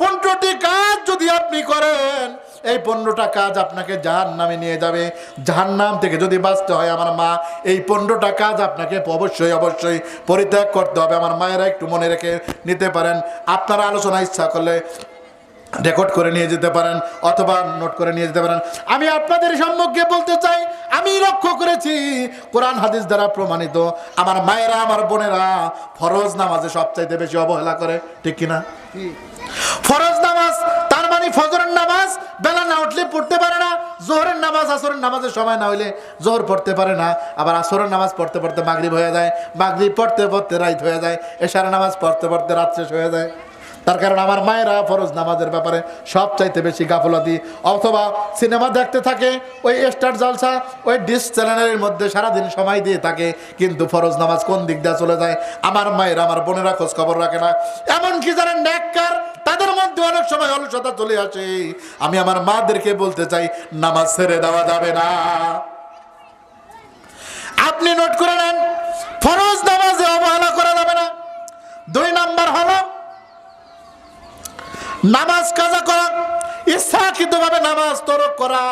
পনেরোটি কাজ যদি আপনি করেন, এই পনেরোটা কাজ আপনাকে জাহান নামে নিয়ে যাবে। জাহান নাম থেকে যদি বাঁচতে হয় আমার মা, এই পনেরোটা কাজ আপনাকে অবশ্যই অবশ্যই পরিত্যাগ করতে হবে। আমার মায়েরা একটু মনে রেখে নিতে পারেন। আপনারা আলোচনা ইচ্ছা করলে রেকর্ড করে নিয়ে যেতে পারেন অথবা নোট করে নিয়ে যেতে পারেন। আমি আপনাদের সম্মুখে বলতে চাই আমি লক্ষ্য করেছি কোরআন হাদিস দ্বারা প্রমাণিত আমার মায়েরা আমার বোনেরা ফরজ নামাজে সবচাইতে বেশি অবহেলা করে ঠিক কিনা? ফরজ নামাজ তার মানে ফজরের নামাজ বেলা না উঠলে পড়তে পারে না জোহরের নামাজ আসরের নামাজের সময় না হইলে জোহর পড়তে পারে না আবার আসরের নামাজ পড়তে পড়তে মাগরিব হয়ে যায় মাগরিব পড়তে পড়তে রাইত হয়ে যায় এশার নামাজ পড়তে পড়তে রাত শেষ হয়ে যায়। তার কারণ আমার মায়েরা ফরজ নামাজের ব্যাপারে সব চাইতে বেশি গাফলতি। অথবা সিনেমা দেখতে থাকে, ওই স্টার জালসা, ওই ডিস চ্যানেলের মধ্যে সারাদিন সময় দিয়ে থাকে, কিন্তু ফরজ নামাজ কোন দিক দিয়ে চলে যায়? আমার মায়েরা, আমার বোনেরা খোঁজ খবর রাখে না। এমনকি যারা ন্যাক্কার, তাদের মধ্যে অনেক সময় অলসতা চলে আসে। আমি আমার মাদেরকে বলতে চাই, নামাজ ছেড়ে দেওয়া যাবে না। আপনি নোট করে নেন, ফরজ নামাজে অবহেলা করা যাবে না। দুই নাম্বার হলো নামাজ কাজা করা ইচ্ছাকৃত ভাবে নামাজ তরক করা।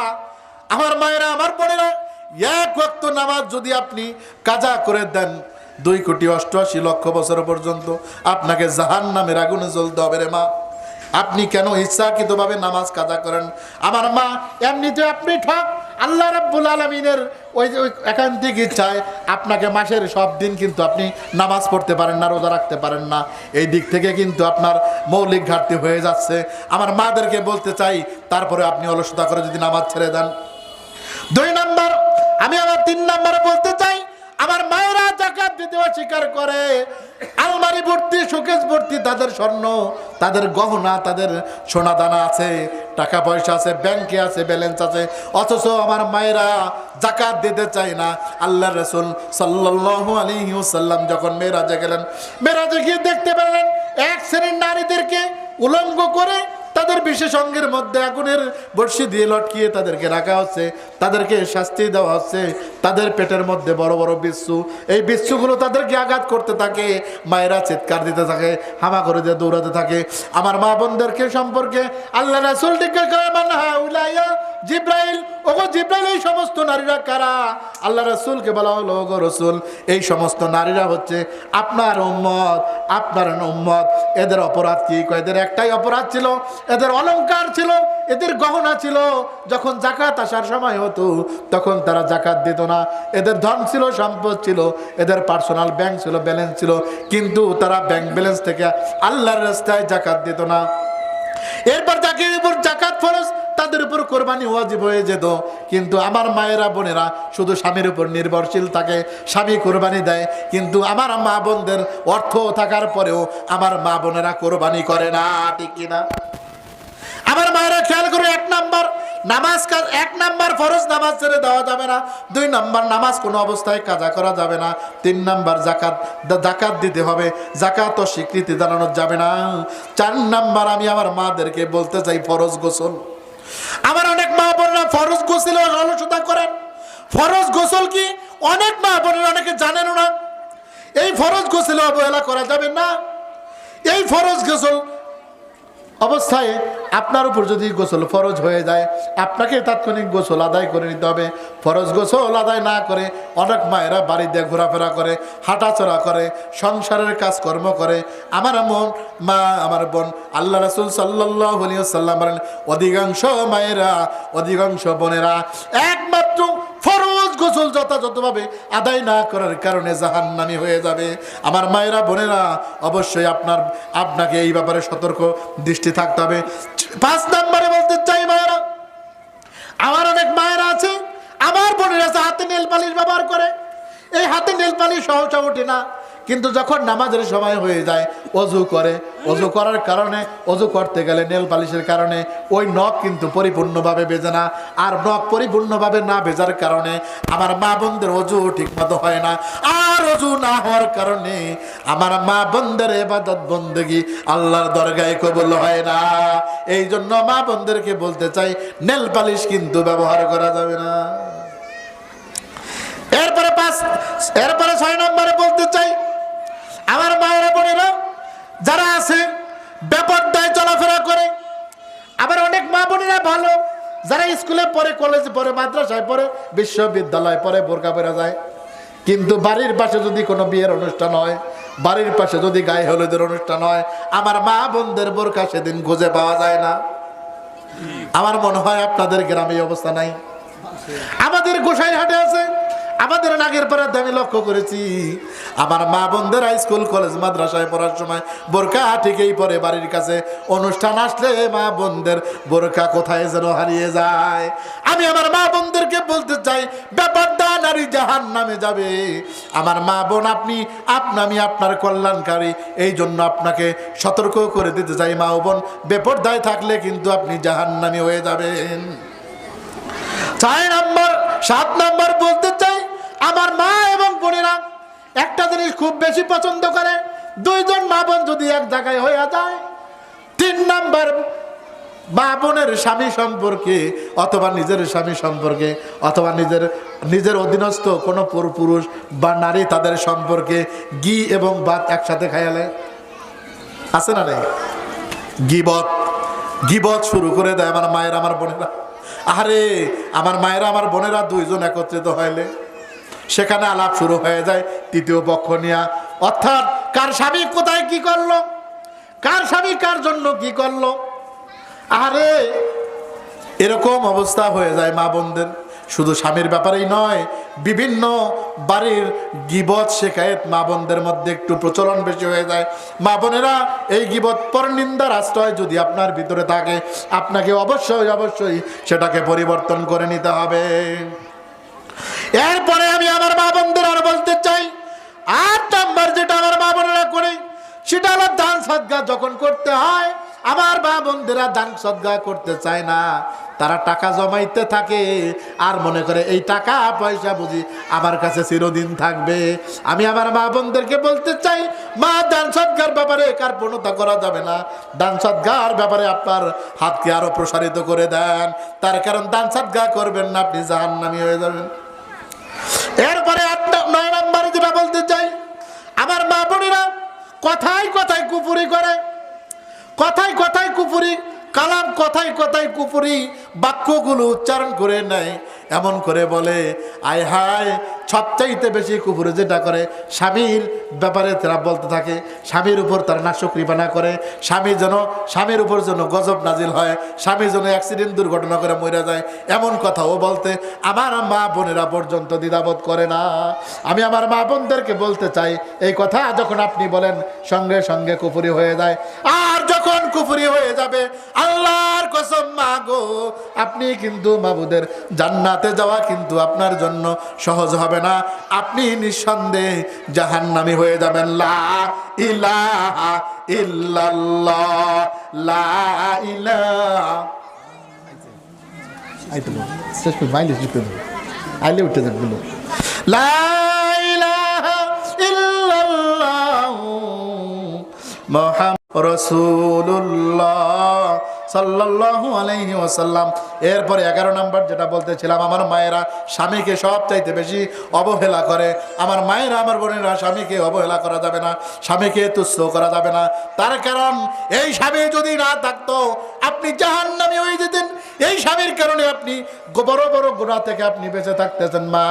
আমার মায়েরা, আমার বোনেরা, এক ওয়াক্ত নামাজ যদি আপনি কাজা করে দেন, দুই কোটি অষ্টআশি লক্ষ বছর পর্যন্ত আপনাকে জাহান নামের আগুনে জ্বলতে হবে রে মা। আপনি কেন ইচ্ছাকৃতভাবে নামাজ কাজা করেন? আমার মা এমনিতে আপনি ঠক আল্লাহ রাব্বুল আলমিনের ওই যে ওই একান্তিক ইচ্ছায় আপনাকে মাসের সব দিন কিন্তু আপনি নামাজ পড়তে পারেন না, রোজা রাখতে পারেন না। এই দিক থেকে কিন্তু আপনার মৌলিক ঘাটতি হয়ে যাচ্ছে। আমার মাদেরকে বলতে চাই, তারপরে আপনি অলসতা করে যদি নামাজ ছেড়ে দেন। দুই নাম্বার, আমি আমার তিন নাম্বারে বলতে চাই, আমার মায়েরা দিতে অস্বীকার করে। আলমারি ভর্তি, শোকেস ভর্তি, তাদের স্বর্ণ, তাদের গহনা, তাদের সোনা দানা আছে, টাকা পয়সা আছে, ব্যাংকে আছে, ব্যালেন্স আছে। অথচ আমার মায়েরা জাকাত দিতে চায় না। আল্লাহ রসুল সাল্লাল্লাহু আলাইহি ওয়াসাল্লাম যখন মেয়েরাজে গেলেন, মেয়েরাজে গিয়ে দেখতে পেলেন এক শ্রেণির নারীদেরকে উলঙ্গ করে তাদের বিশেষ অঙ্গের মধ্যে আগুনের বর্ষি দিয়ে লটকিয়ে তাদেরকে রাখা হচ্ছে। তাদেরকে শাস্তি দেওয়া হচ্ছে। তাদের পেটের মধ্যে বড় বড় বিচ্ছু। এই বিচ্ছুগুলো তাদেরকে আঘাত করতে থাকে, মায়েরা চিৎকার দিতে থাকে হামা করে দিয়ে দৌড়াতে থাকে। আমার মা বোনদেরকে সম্পর্কে আল্লাহ রাসুল জিব্রাইল? ওগো জিব্রাইল, এই সমস্ত নারীরা কারা? আল্লাহ রসুলকে বলা হলো, ওগো রসুল, এই সমস্ত নারীরা হচ্ছে আপনার উম্মত আপনার উম্মত। এদের অপরাধ কি? এদের একটাই অপরাধ ছিল, এদের অলংকার ছিল, এদের গহনা ছিল। যখন জাকাত আসার সময় হতো তখন তারা জাকাত দিত না। এদের ধন ছিল, সম্পদ ছিল, এদের পার্সোনাল ব্যাংক ছিল ব্যালেন্স ছিল, কিন্তু তারা ব্যাংক ব্যালেন্স থেকে আল্লাহর রাস্তায় জাকাত দিত না। এরপর যাকে উপর জাকাত ফরজ, তাদের উপর কোরবানি ওয়াজিব হয়ে যেত। কিন্তু আমার মায়েরা, বোনেরা শুধু স্বামীর উপর নির্ভরশীল থাকে, স্বামী কোরবানি দেয়, কিন্তু আমার মা বোনদের অর্থ থাকার পরেও আমার মা বোনেরা কোরবানি করে না, ঠিক কিনা? আমার মায়েরা খেয়াল করে, এক নাম্বার নামাজ কাজ এক নাম্বার ফরজ নামাজ ছেড়ে দেওয়া যাবে না। দুই নাম্বার নামাজ কোনো অবস্থায় কাজা করা যাবে না। তিন নাম্বার জাকাত জাকাত দিতে হবে। জাকাত ও স্বীকৃতি জানানো যাবে না। চার নাম্বার আমি আমার মাদেরকে বলতে চাই, ফরজ গোসল। আমার অনেক মা বোনেরা ফরজ গোসলে আলোচনা করেন। ফরজ গোসল কি? অনেক মা বোনেরা অনেকে জানেন না। এই ফরজ গোসলে অবহেলা করা যাবে না। এই ফরজ গোসল অবস্থায় আপনার উপর যদি গোসল ফরজ হয়ে যায়, আপনাকে তাৎক্ষণিক গোসল আদায় করে নিতে হবে। ফরজ গোসল আদায় না করে অনেক মায়েরা বাড়িতে ঘোরাফেরা করে হাঁটাচড়া করে, সংসারের কাজকর্ম করে। আমার মন, মা, আমার বোন, আল্লাহ রসুল সাল্লাহ সাল্লাম বলেন, অধিকাংশ মায়েরা, অধিকাংশ বোনেরা একমাত্র যথাযথভাবে আদায় না করার কারণে জাহান্নামি হয়ে যাবে। আমার মায়েরা, বোনেরা, অবশ্যই আপনার, আপনাকে এই ব্যাপারে সতর্ক দৃষ্টি থাকতে হবে। পাঁচ নম্বরে বলতে চাই মায়েরা, আমার অনেক মায়েরা আছে, আমার বোনেরা হাতে নেল পালিশ ব্যবহার করে, এই হাতে নেল পালিশ সহসা ওঠে না। কিন্তু যখন নামাজের সময় হয়ে যায়, অজু করে, অজু করার কারণে, অজু করতে গেলে নেল পালিশের কারণে ওই নখ কিন্তু পরিপূর্ণভাবে বেজে না। আর নখ পরিপূর্ণভাবে না বেজার কারণে আমার মা বোনদের অজু ঠিক মতো হয় না। আর অজু না হওয়ার কারণে আমার মা বোনদের এবাদত, বন্দেগি আল্লাহর দরগায় কবুল হয় না। এই জন্য মা বোনদেরকে বলতে চাই, নেল পালিশ কিন্তু ব্যবহার করা যাবে না। এরপরে পাঁচ, এরপরে ছয় নম্বরে বলতে চাই আমার মায়েরা বোনেরা, যারা আছে ব্যাপারটায় চলাফেরা করে, আবার অনেক মা বোনেরা ভালো, যারা স্কুলে পড়ে, কলেজে পড়ে, মাদ্রাসায় পড়ে, বিশ্ববিদ্যালয়ে পড়ে, বোরকা পেরা যায়। কিন্তু বাড়ির পাশে যদি কোনো বিয়ের অনুষ্ঠান হয়, বাড়ির পাশে যদি গায়ে হলুদের অনুষ্ঠান হয়, আমার মা বোনদের বোরকা সেদিন খুঁজে পাওয়া যায় না। আমার মনে হয় আপনাদের গ্রামে অবস্থা নাই। আমাদের গোসাইহাটে আছে আমাদের নাগের পাড়াতে আমি লক্ষ্য করেছি। আমার মা বোনদের স্কুল কলেজ মাদ্রাসায় পড়ার সময় বোরকা ঠিকই পরে বাড়ির কাছে অনুষ্ঠান আসলে মা বোনদের বোরকা কোথায় যেন হারিয়ে যায়। আমি আমার মা বোনদেরকে বলতে চাই, ব্যাপারটা নারী জাহান নামে যাবে। আমার মা বোন আপনি আপনি আমি আপনার কল্যাণকারী, এই জন্য আপনাকে সতর্ক করে দিতে চাই মা বোন। বেপরদায় থাকলে কিন্তু আপনি জাহান্নামী হয়ে যাবেন। চার নাম্বার, সাত নাম্বার বলতে চাই আমার মা এবং বোনেরা একটা জিনিস খুব বেশি পছন্দ করে, দুইজন মা বোন যদি এক জায়গায় হইয়া যায়, তিন নম্বর মা বোনের স্বামী সম্পর্কে অথবা নিজের স্বামী সম্পর্কে অথবা নিজের নিজের অধীনস্থ কোনো পুরু- পুরুষ বা নারী তাদের সম্পর্কে গি এবং বাত একসাথে খায়ালে আছে না নেই? গিবত গিবত শুরু করে দেয় আমার মায়ের, আমার বোনেরা। আরে আমার মায়েরা, আমার বোনেরা দুইজন একত্রিত হইলে সেখানে আলাপ শুরু হয়ে যায়, তৃতীয় পক্ষ নিয়া। অর্থাৎ, কার স্বামী কোথায় কি করল? কার স্বামী কার জন্য কি করল? আরে, এরকম অবস্থা হয়ে যায় মা বোনদের। শুধু স্বামীর ব্যাপারেই নয়, বিভিন্ন বাড়ির গিবত শেখায়ত মা বোনদের মধ্যে একটু প্রচলন বেশি হয়ে যায়। মা বোনেরা, এই গিবত পরনিন্দার আশ্রয় যদি আপনার ভিতরে থাকে, আপনাকে অবশ্যই অবশ্যই সেটাকে পরিবর্তন করে নিতে হবে। এরপরে আমি আমার মা বোনদের আর বলতে চাই, আট নাম্বার যেটা আমার মা বোনেরা করে, সেটা হলো দান সদ্গা যখন করতে হয়, আমার মা বোনদেরা দান সদ্গা করতে চায় না। তারা টাকা জমাইতে থাকে আর মনে করে এই টাকা পয়সা বুঝি আমার কাছে চিরদিন থাকবে। আমি আমার মা বোনদেরকে বলতে চাই, মা, দান সদ্গার ব্যাপারে কার পূর্ণতা করা যাবে না। দান সদ্গার ব্যাপারে আপনার হাতকে আরও প্রসারিত করে দেন। তার কারণ দান সদ্গা করবেন না, আপনি জাহান্নামী হয়ে যাবেন। এরপরে নয় নম্বরে যেটা বলতে চাই, আমার মা বোনেরা কথায় কথায় কুপুরি করে, কথায় কথায় কুপুরি কালাম কথায় কথায় কুপুরি বাক্যগুলো উচ্চারণ করে নেয়, এমন করে বলে, আয় হায়, সবচাইতে বেশি কুপুরে যেটা করে স্বামীর ব্যাপারে তারা বলতে থাকে, স্বামীর উপর তারা নাশকৃপানা করে, স্বামী যেন, স্বামীর উপর যেন গজব নাজিল হয়, স্বামী যেন অ্যাক্সিডেন্ট দুর্ঘটনা করে মরে যায়, এমন কথাও বলতে আমার মা বোনেরা পর্যন্ত দ্বিধাবোধ করে না। আমি আমার মা বোনদেরকে বলতে চাই, এই কথা যখন আপনি বলেন, সঙ্গে সঙ্গে কুপুরি হয়ে যায়। আর যখন কুপুরি হয়ে যাবে, আল্লাহর কসম, মা গো, আপনি কিন্তু মাবুদের জান্নাতে যাওয়া কিন্তু আপনার জন্য সহজ হবে না। আপনি নিঃসন্দেহে জাহান্নামী হয়ে যাবেন। লা ইলাহা ইল্লাল্লাহ, লা ইলাহা আইতে রাসূলুল্লাহ সাল্লাল্লাহু আলাইহি ওসাল্লাম এরপরে এগারো নাম্বার যেটা বলতেছিলাম, আমার মায়েরা স্বামীকে সব চাইতে বেশি অবহেলা করে। আমার মায়েরা, আমার বোনেরা স্বামীকে অবহেলা করা যাবে না, স্বামীকে তুচ্ছ করা যাবে না। তার কারণ, এই স্বামী যদি না থাকতো আপনি জাহান নামে হয়ে যেতেন এই স্বামীর কারণে আপনি বড় বড় গোড়া থেকে আপনি বেঁচে থাকতেছেন, মা।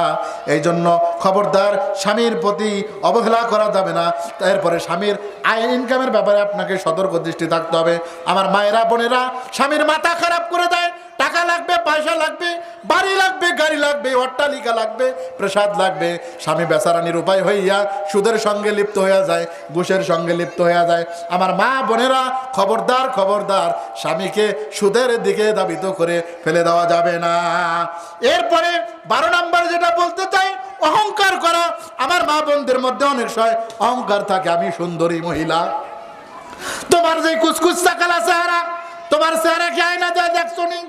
এই জন্য খবরদার স্বামীর প্রতি অবহেলা করা যাবে না। এরপরে স্বামীর আইন ইনকামের ব্যাপারে আপনাকে সতর্ক দৃষ্টি থাকতে হবে। আমার মায়েরা, বোনেরা, স্বামীর মাথা খারাপ করে দেয় টাকা লাগবে, পয়সা লাগবে, বাড়ি লাগবে, গাড়ি লাগবে, অট্টালিকা লাগবে, প্রসাদ লাগবে। স্বামী বেচারানির উপায় হইয়া সুদের সঙ্গে লিপ্ত হইয়া যায়, ঘুষের সঙ্গে লিপ্ত হইয়া যায়। আমার মা বোনেরা, খবরদার খবরদার, স্বামীকে সুদের দিকে দাবিত করে ফেলে দেওয়া যাবে না। এরপরে বারো নম্বর যেটা বলতে চাই, অহংকার করা। আমার মা বোনদের মধ্যে অনেক সময় অহংকার থাকে, আমি সুন্দরী মহিলা। তোমার যে কুচকুচ চাকালা চেহারা, তোমার চেহারা কি আয়না দেয় দেখছ নি?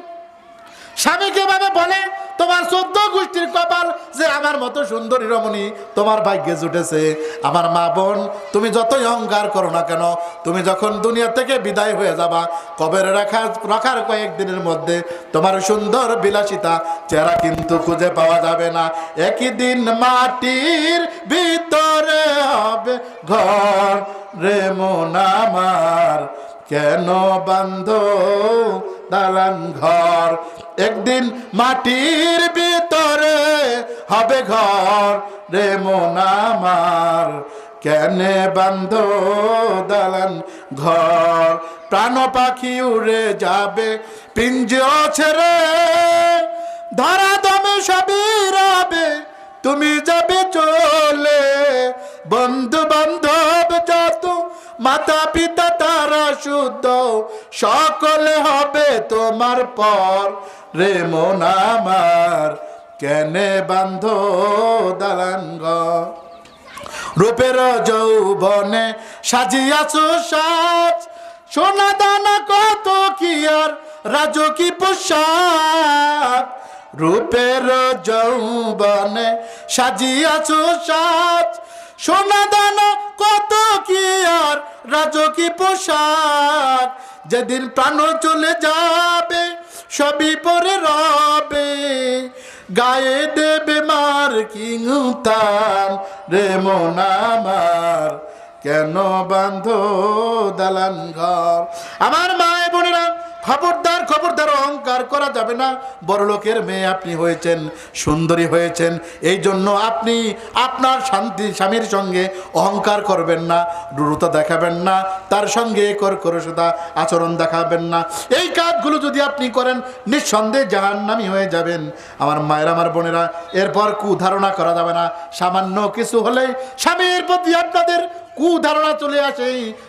স্বামীকে ভাবে বলে? তোমার চোদ্দ গোষ্ঠীর কপাল যে আমার মতো সুন্দরী রমণী, তোমার ভাগ্যে জুটেছে। আমার মা বোন, তুমি যতই অহংকার করো না কেন, তুমি যখন দুনিয়া থেকে বিদায় হয়ে যাবা, কবের রাখা রাখার কয়েকদিনের মধ্যে তোমার সুন্দর বিলাসিতা চেহারা কিন্তু খুঁজে পাওয়া যাবে না। একই দিন মাটির ভিতরে হবে ঘর রে মন আমার। কেন বান্ধ দালান ঘর? একদিন মাটির ভিতরে হবে ঘর রে মন আমার। কেনে বান্ধ দালান ঘর, প্রাণ পাখি উড়ে যাবে, পিঞ্জ ছেড়ে। ধরা দমে সবই তুমি যাবে চলে। বন্ধু বান্ধব যত মাতা পিতা তারা শুদ্ধ, সকলে হবে তোমার পর। রে মন আমার কেনে বান্ধ ঘর রূপের যৌবনে সাজিয়াছ সাজ, সোনা দানা কত কি আর রাজকি পোশাক? রূপের যৌবনে সাজিয়াছ সাজ, সোনা দানা কত কি আর রাজকি পোশাক? যেদিন প্রাণ চলে যাবে সবই পরে রবে, গায়ে দেবে মার কিংতান রে মন আমার, কেন বান্ধ দালান ঘর? আমার মায় বোনেরা খবরদার খবরদার অহংকার করা যাবে না। বড় লোকের মেয়ে আপনি হয়েছেন, সুন্দরী হয়েছেন। এই জন্য আপনি আপনার শান্তি, স্বামীর সঙ্গে অহংকার করবেন না রুরুতা দেখাবেন না, তার সঙ্গে কর করসতা আচরণ দেখাবেন না। এই কাজগুলো যদি আপনি করেন, নিঃসন্দেহে জাহান্নামি হয়ে যাবেন। আমার মায়ের, আমার বোনেরা, এরপর কুধারণা করা যাবে না। সামান্য কিছু হলেই স্বামীর প্রতি আপনাদের কুধারণা চলে আসে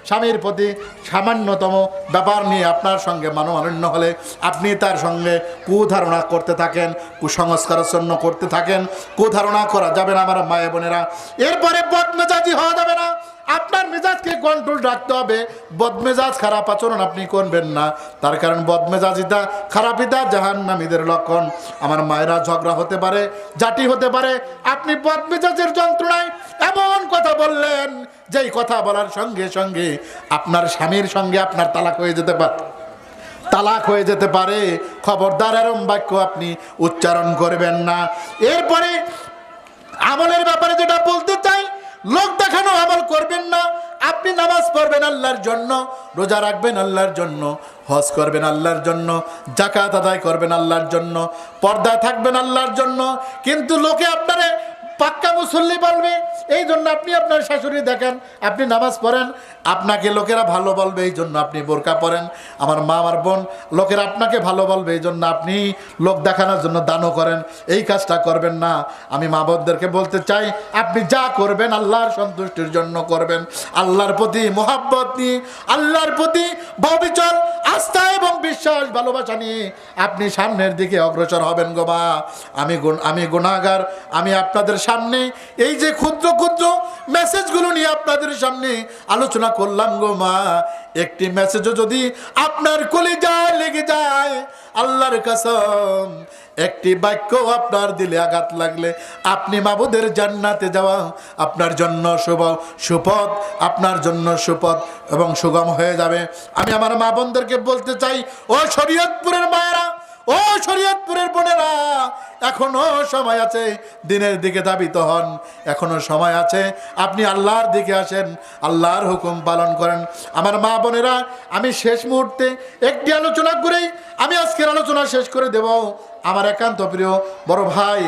স্বামীর প্রতি। সামান্যতম ব্যাপার নিয়ে আপনার সঙ্গে মানমান্য হলে আপনি তার সঙ্গে কুধারণা করতে থাকেন, কুসংস্কারচ্ছন্ন করতে থাকেন। কুধারণা করা যাবে না আমার মায়ে বোনেরা। এরপরে বদমেজাজি হওয়া যাবে না। আপনার মেজাজকে কন্ট্রোল রাখতে হবে। বদমেজাজ খারাপ আচরণ আপনি করবেন না। তার কারণ বদমেজাজিটা খারাপিতা জাহান্নামীদের লক্ষণ। আমার মায়েরা ঝগড়া হতে পারে জাতি হতে পারে। আপনি বদমেজাজের যন্ত্রণায় এমন কথা বললেন, যেই কথা বলার সঙ্গে সঙ্গে আপনার স্বামীর সঙ্গে আপনার তালাক হয়ে যেতে পারে। তালাক হয়ে যেতে পারে। খবরদার এরম বাক্য আপনি উচ্চারণ করবেন না। এরপরে আমলের ব্যাপারে যেটা বলতে চাই, লোক আমল করবেন না, আপনি নামাজ পড়বেন আল্লাহর জন্য, রোজা রাখবেন আল্লাহর জন্য, হজ করবেন আল্লাহর জন্য জাকাত আদায় করবেন আল্লাহর জন্য, পর্দায় থাকবেন আল্লাহর জন্য, কিন্তু লোকে আপনারে পাক্কা মুসল্লি বলবে, এই জন্য আপনি আপনার শাশুড়ি দেখেন, আপনি নামাজ পড়েন, আপনাকে লোকেরা ভালো বলবে, এই জন্য আপনি বোরকা পরেন। আমার মা, আমার বোন, লোকেরা আপনাকে ভালো বলবে, এই জন্য আপনি লোক দেখানোর জন্য দানও করেন। এই কাজটা করবেন না। আমি মা বোনদেরকে বলতে চাই, আপনি যা করবেন আল্লাহর সন্তুষ্টির জন্য করবেন। আল্লাহর প্রতি মোহাব্বত নিয়ে, আল্লাহর প্রতি ভবিচল, আস্থা এবং বিশ্বাস, ভালোবাসা নিয়ে আপনি সামনের দিকে অগ্রসর হবেন গো আমি আমি গুণাগার আমি আপনাদের সামনে, এই যে ক্ষুদ্র ক্ষুদ্র মেসেজগুলো নিয়ে আপনাদের সামনে আলোচনা করলাম গো মা। একটি মেসেজও যদি আপনার কলিজায় লেগে যায়, আল্লাহর কসম। একটি বাক্য আপনার দিলে আঘাত লাগলে, আপনি মাবুদের জান্নাতে যাওয়া আপনার জন্য শুভ, সুপথ আপনার জন্য সুপথ এবং সুগম হয়ে যাবে। আমি আমার মা বোনদেরকে বলতে চাই, ও শরীয়তপুরের মায়েরা, ও শরীয়তপুরের বোনেরা এখনও সময় আছে, দিনের দিকে ধাবিত হন। এখনও সময় আছে, আপনি আল্লাহর দিকে আসেন, আল্লাহর হুকুম পালন করেন। আমার মা বোনেরা, আমি শেষ মুহূর্তে একটি আলোচনা করেই আমি আজকের আলোচনা শেষ করে দেব। আমার একান্ত প্রিয় বড় ভাই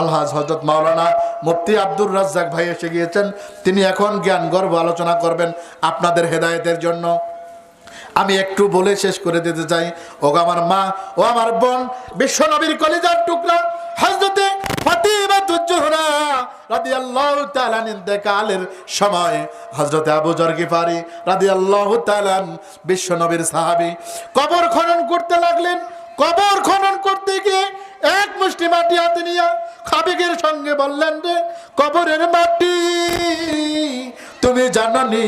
আলহাজ হজরত মাওলানা মুফতি আব্দুর রাজ্জাক ভাই এসে গিয়েছেন। তিনি এখন জ্ঞান গর্ব আলোচনা করবেন আপনাদের হেদায়েতের জন্য। আমি একটু বলে শেষ করে দিতে চাই। ও আমার মা, ও আমার বোন, বিশ্বনবীর কলিজার টুকরা ইন্তেকালের সময় আবু সাহাবী কবর খনন করতে লাগলেন। কবর খনন করতে গিয়ে এক মুষ্টি মাটি সঙ্গে বললেন রে কবরের মাটি তুমি জানানি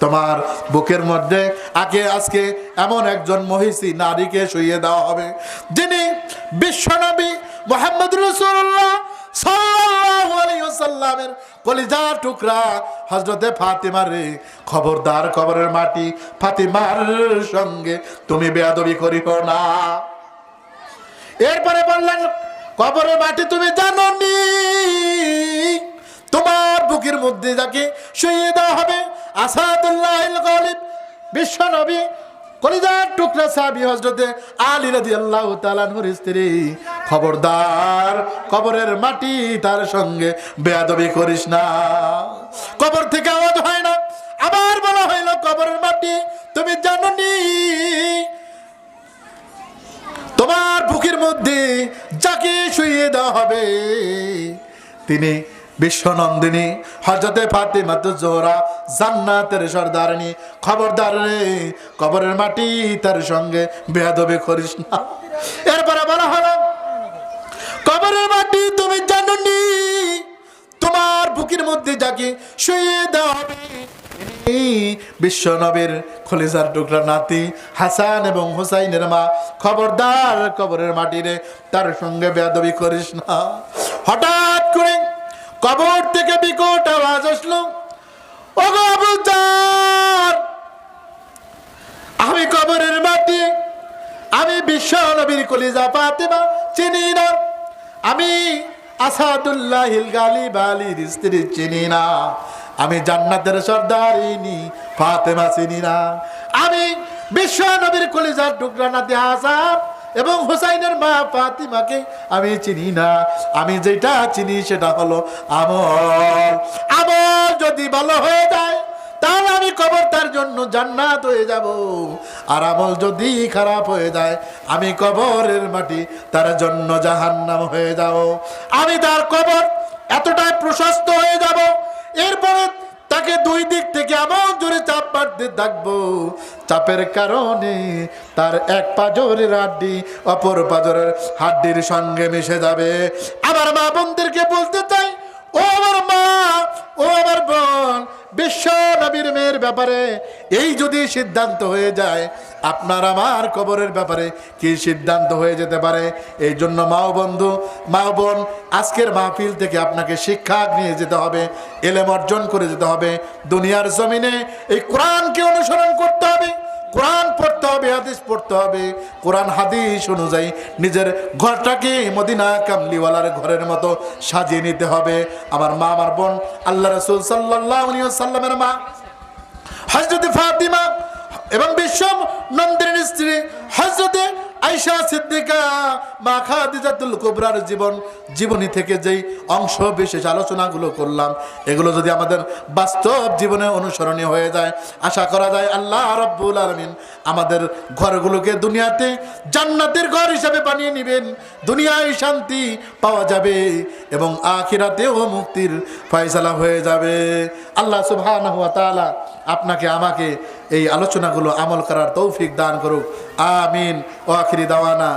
তোমার বুকের মধ্যে আগে আজকে এমন একজন মহিষী নারীকে শুইয়ে দেওয়া হবে, যিনি বিশ্বনবী মোহাম্মদ রসুল্লাহ টুকরা খবরদার কবরের মাটি ফাতিমার সঙ্গে তুমি না। এরপরে বললেন, কবরের মাটি তুমি জানো নি তোমার বুকের মধ্যে যাকে শুয়ে দেওয়া হবে আসাদুল্লাহ বিশ্ব নবী টুকরা হজরতে আলী স্ত্রী, খবরদার মাটি তার সঙ্গে বেয়াদবি করিস না। থেকে আওয়াজ হয় না, আবার বলা মাটি তুমি তোমার বুকের মধ্যে যাকে শুইয়ে দেওয়া হবে, তিনি বিশ্বনন্দিনী হজরতে ফাতেমা তো জোহরা, জান্নাতের সর্দারিনী খবরদার রে কবরের মাটি তার সঙ্গে বেয়াদবে করিস না। এরপরে বলা হলো, কবরের মাটি তুমি জানো নি তোমার বুকের মধ্যে যাকে শুয়ে দেওয়া হবে বিশ্ব নবীর খলিজার টুকরা নাতি, হাসান এবং হুসাইনের মা, খবরদার কবরের মাটিরে তার সঙ্গে বেয়াদবি করিস না। হঠাৎ করে কবর থেকে বিকট আওয়াজ আসলো। আমি কবরের মাটি, আমি বিশ্ব নবীর কলিজা ফাতেমা, চিনি না। আমি আসাদুল্লাহ গালি বালির স্ত্রী চিনি না। আমি জান্নাতের সর্দারিনী ফাতেমা চিনি না। আমি বিশ্ব নবীর কলিজার টুকরা নাতি হাসান এবং হুসাইনের মা ফাতিমাকে, আমি চিনি না। আমি যেটা চিনি সেটা হলো আমল। আমল যদি ভালো হয়ে যায়, তাহলে আমি কবর তার জন্য জান্নাত হয়ে যাব। আর আমল যদি খারাপ হয়ে যায়, আমি কবরের মাটি তার জন্য জাহান্নাম হয়ে যাব। আমি তার কবর এতটাই প্রশস্ত হয়ে যাব। এরপরে তাকে দুই দিক থেকে এমন জোরে চাপ মারতে থাকব। চাপের কারণে তার এক পাজরের হাড্ডি, অপর পাজরের হাড্ডির সঙ্গে মিশে যাবে। আমার মা বোনদেরকে বলতে চাই, ও আমার মা, ও আমার বোন। বিশ্ব নবীর মেয়ের ব্যাপারে এই যদি সিদ্ধান্ত হয়ে যায়, আপনার আমার কবরের ব্যাপারে কি সিদ্ধান্ত হয়ে যেতে পারে? এই জন্য মাও বন্ধু, মা বোন, আজকের মাহফিল থেকে আপনাকে শিক্ষা নিয়ে যেতে হবে, এলেম অর্জন করে যেতে হবে। দুনিয়ার জমিনে এই কোরআনকে অনুসরণ করতে হবে। কোরআন পড়তে হবে, হাদিস পড়তে হবে। কোরআন, হাদিস অনুযায়ী নিজের ঘরটাকে মদিনা কামলিওয়ালার ঘরের মতো সাজিয়ে নিতে হবে। আমার মা, আমার বোন, আল্লাহ রসুল সাল্লাহ সাল্লামের মা হজরত ফাতিমা এবং বিশ্ব স্ত্রী আইসা সিদ্দিকা, মা খাদিজাতুল কুবরার জীবন, জীবনী থেকে যেই অংশ বিশেষ আলোচনাগুলো করলাম, এগুলো যদি আমাদের বাস্তব জীবনে অনুসরণীয় হয়ে যায়, আশা করা যায় আল্লাহ রব্বুল আলমিন আমাদের ঘরগুলোকে দুনিয়াতে জান্নাতের ঘর হিসাবে বানিয়ে নেবেন, দুনিয়ায় শান্তি পাওয়া যাবে এবং আখিরাতেও মুক্তির ফয়সালা হয়ে যাবে। আল্লাহ সুবহানাহু ওয়া তাআলা আপনাকে আমাকে এই আলোচনাগুলো আমল করার তৌফিক দান করুক। আমিন। ও আখিরি দাওয়ানা।